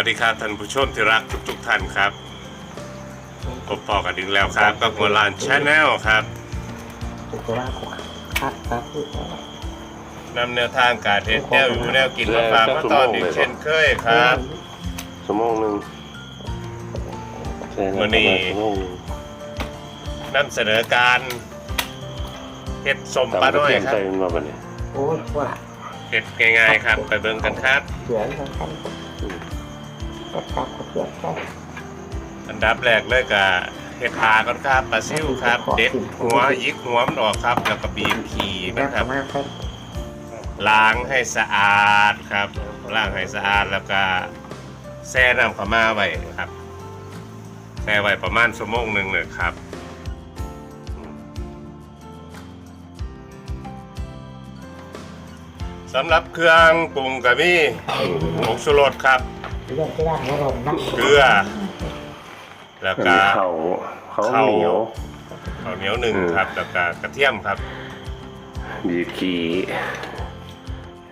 สวัสดีครับท่านผู้ชมที่รักทุกๆท่านครับพบปอกันอีกแล้วครับกับหัวลานชาแนลครับถูกว่าครับครับพูดนำแนวทางการเทศแนวอยู่แนวกินมาฝากมาตอนอีกเช่นเคยครับชั่วโมงหนึ่งใช่ะวันนี้ประมาณชั่วโมงหนึ่นำเสนอการเห็ดสมปลาตำกระน้อยครับโอ้ยว่าเห็ดง่ายๆครับ ไปเบิ่งกันครับเสือทั้ง กันก็ตักก็เทียบกันอันดับแรกเลยกับเห็ดปลาก่อนครับปลาซิวครับ เด็ดหัวยิกหัวมันออกครับ แล้วก็บีบขี่แล้วนะคก็รับมาครับล้างให้สะอาดครับล้างให้สะอาดแล้วก็แช่น้ำขาวมาไว้ครับแช่ไว้ประมาณชั่วโมงหนึ่งเลยครับสำหรับเครื่องปรุงก็มีผงชูรสครับ เรื่องที่ร่างของเรานะเกลือ แล้วอันก็นี้เขาเขาข้าวเหนียวข้าวเหนียวหนึ่งอืมครับ แล้วก็กระเทียมครับบีบขี่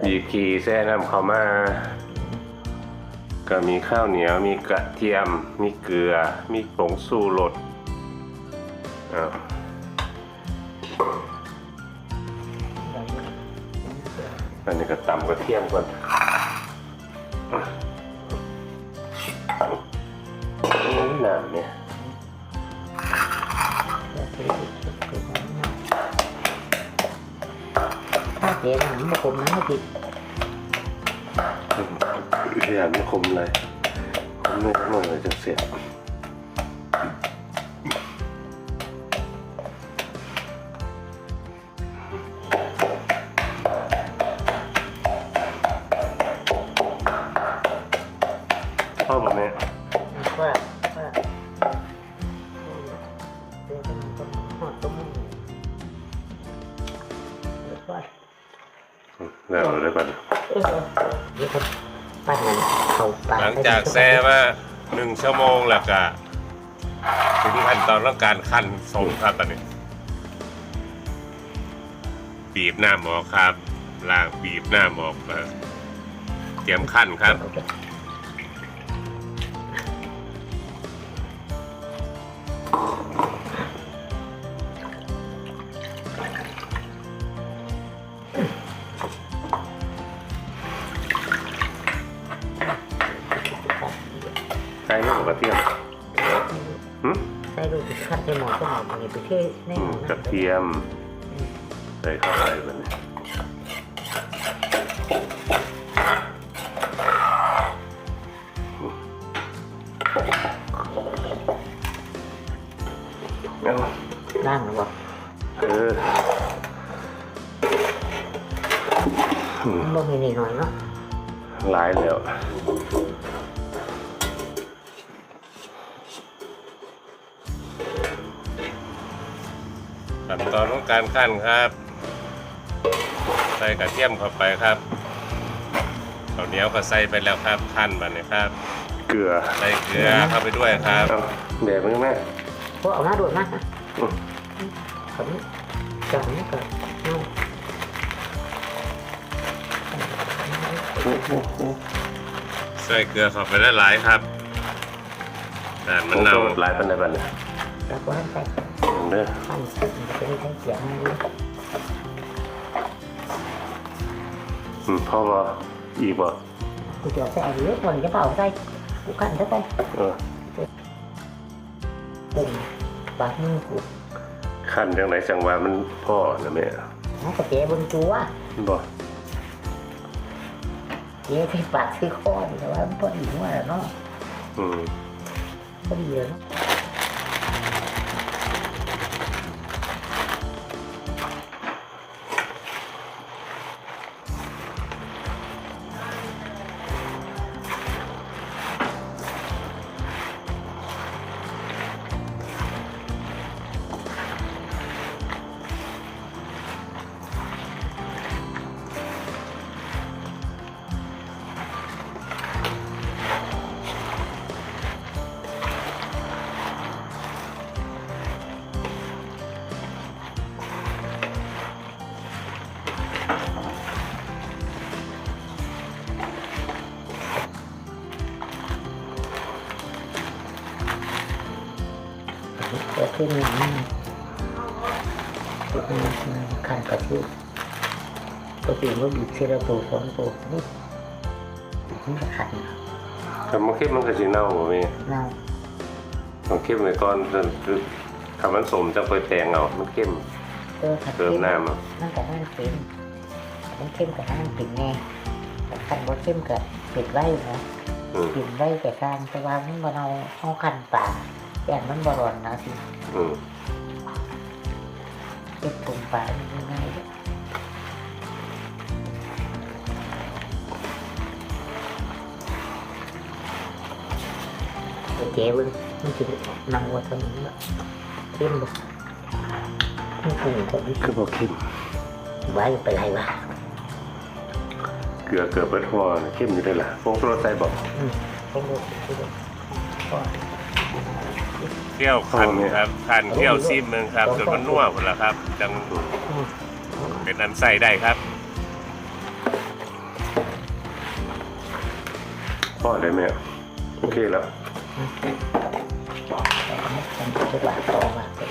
บีบขี่แช่น้ำเขาวมาก็มีข้าวเหนียวมีกระเทียม มีเกลือ มีผงสูรสอ้าวอันนี้ก็ตำกระเทียมก่อน นี่หนามเนี่ยถ้าเจ๊หนังมาผมนะไม่ผิดพยายามไม่คมเลยคมไม่หน่อยจะเสร็ ปั้นมันเขาปหลังจากแช่มาหนึ่งชั่วโมงแล้วก็ถึงขั้นตอนของการขั้นสมครับตอนนี้บีบหน้าหมอครับล่างบีบหน้าหมอกมาเตรียมขั้นครับ ลูกคัดในหมอก็หมอมันไปเชื่อแน่อืมกระเทียม ใส่เข้าไปแบบนี้เอาล่างหรือเปล่าเออมันบ่มีนิดหน่อยเนาะหลายแล้ว การขั้นครับ ใส่กระเทียมเข้าไปครับข้าวเหนียวก็ใส่ไปแล้วครับขั้นมาเนี่ยครับ เกลือใส่เกลือเข้าไปด้วยครับ เอาแบบนี้แม่พวกเอาหน้าโดดมากนะอืมผมจับนี่ก็เอาใส่เกลือเข้าไปได้หลายครับด่านผมันงเน่าชูรสหลายปันในบันเนี่ย แล้วก็ให้ใส่เด้อข้าวสุกมันจะได้ใช้เสียงให้ด้วยอืมพ่อบอกอีกบอกกูจะใส่เยอะคนจะเป่าใส่กูขันซะไปเออปุ่มบาดมือกูขั้นจังไหนจังหวะมันพ่อนะแม่น้องกระเจ๊บนตัวบอกเจ๊ที่ปากที่คอนี่แต่ว่ามันพอดีว่าเนาะอืมพอดีเลยเนาะ ขึ้นอย่างนี้ขันกระชื่อตัวปีนว่าบีบเซราตัวสองตัวนี่นี่ก็ขันแต่มันเข้มมันก็สิเน่าบ่แม่เน่าต้องเข้มไว้ก่อนจนคือคำมันสมจะค่อยแตงเอามันเข้มเออขันเติมน้ำอะนั่นกับนั่นเค็มมันเข้มกับนั่นกินแน่แต่ขันว่าเข้มกับปิดไว้นะอืมกินไว้แต่การแต่ว่ามันบ่เอาเอาขันป่า อย่างมันบ่ร้อนนะสิอืมเก็บถุงป่ามันง่ายๆเด้อโอเคเว้ยมันจะนั่งว่าทำนี้ละเข้มบ่มันคงจะมีคือบ่เข้มไว้ไปไรวะเกลือเกลือเปิดหัวน่ะเข้มอยู่ได้ล่ะผงชูรสใส่บ่อืมต้องดูดูก็ เที่ยวคันครับคันเที่ยวซิมเมืองครับจนมันนัวหมดแล้วครับจังอืมเป็นอันใส่ได้ครับพอได้ไหมอะโอเคแล้วมันจะหวานต่อมาเป็น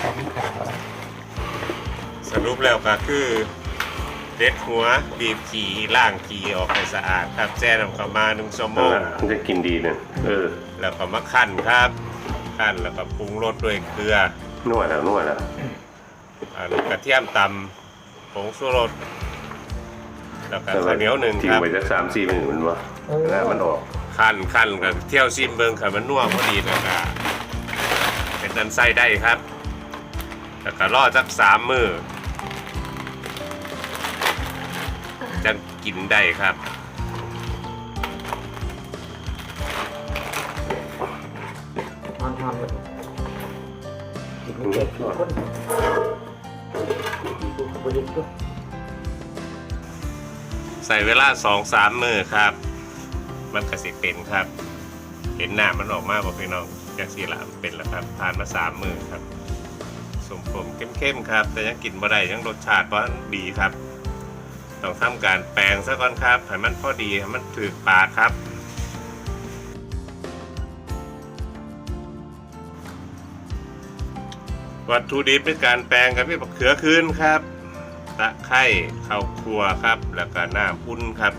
ของขาวสรุปแล้วก็คือเด็ดหัวบีบขี่ล่างขี่ออกให้สะอาดครับแจ้น้ำเข้ามาหนึ่งชั่วโมเองอมันจะกินดีเนี่ยเออ แล้วก็มาคั่นครับคั่นแล้วก็ปรุงรสด้วยเกลือนวดแล้วนวดแล้วอันกระเทียมตำผงชูรสแล้วก็ข้าวเหนียวหนึ่งทิ้งครับ ไว้สักสามสี่มื้อมันบ่เออแล้วมันออกคั่นคั่นกับเที่ยวซิมเบิงค่ะมันนัวพอดีแล้วก็เป็นอันใส่ได้ครับแล้วก็รอสักสามมือจะกินได้ครับ นอนนอนเลยกินเด็กกี่คนใส่เวลาสองสามมือครับ มันกระสิเป็นครับ เห็นหน้ามันออกมากบอกพี่น้องจากสีหลามเป็นแล้วครับผ่านมาสามมือครับสมผมเข้มๆครับ แต่ยังกินบ่ได้ยังรสชาติว่าดีครับ ต้องทำการแปลงซะก่อนครับให้มันพอดีให้มันถือปากครับ วัตถุดิบในการแปลงกับพี่บักเขือคืนครับตะไคร้ข้าวครัวครับ แล้วก็น้ำอุ่นครับ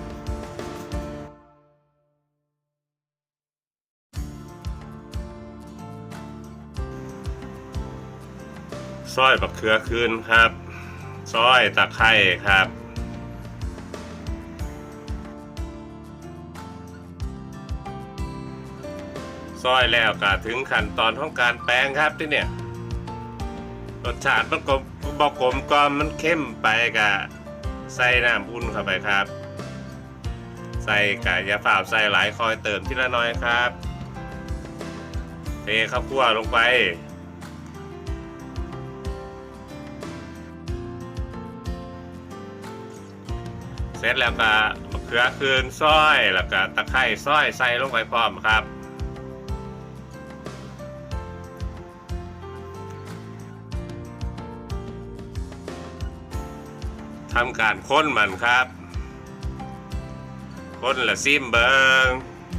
ซอยบักเขือคืนครับซอยตะไคร้ครับซอยแล้วก็ถึงขั้นตอนของการแปลงครับที่เนี่ย รสชาติมันกลมบอกกลมกลอมมันเข้มไปกะใส่น้ำอุ่นเข้าไปครับ ใส่กะยาฝาวใส่หลายคอยเติมทีละน้อยครับ เทข้าวคั่วลงไปเสร็จแล้วก็มะเขือคืนซอยแล้วก็ตะไคร้ซอยใส่ลงไปพร้อมครับ ทำการค้นมันครับค้นละซิมเบิง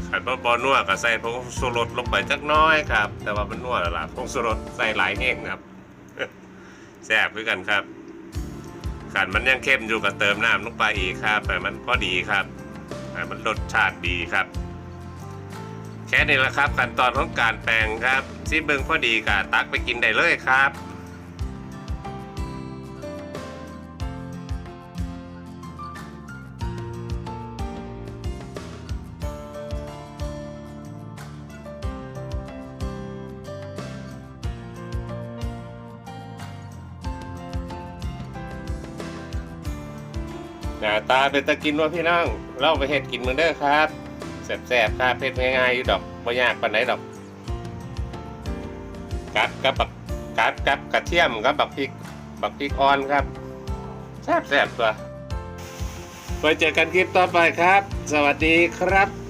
ขันบ่บอนัวก็ใส่ผงสุรสลงไปจักน้อยครับ แต่ว่ามันนัวแล้วล่ะผงสุรสใส่หลายแห้งครับแซ่บด้วยกันครับขันมันยังเข้มอยู่ก็เติมน้ำลงไปอีกครับแต่มันพอดีครับมันรสชาติดีครับ แค่นี้แหละครับขั้นตอนของการแปลงครับซิมเบิงพอดีกะตักไปกินได้เลยครับ หน้าตาเป็นตะกินว่าพี่น้องเล่าไปเห็ดกินเหมือนเด้อครับแสบๆครับเห็ดง่ายๆอยู่ดอกไม่ยากปานไหนดอกกัดกับบักกัดกับกระเทียมกับบักพริกบักพริกอ่อนครับแซ่บๆตัวไว้เจอกันคลิปต่อไปครับ สวัสดีครับ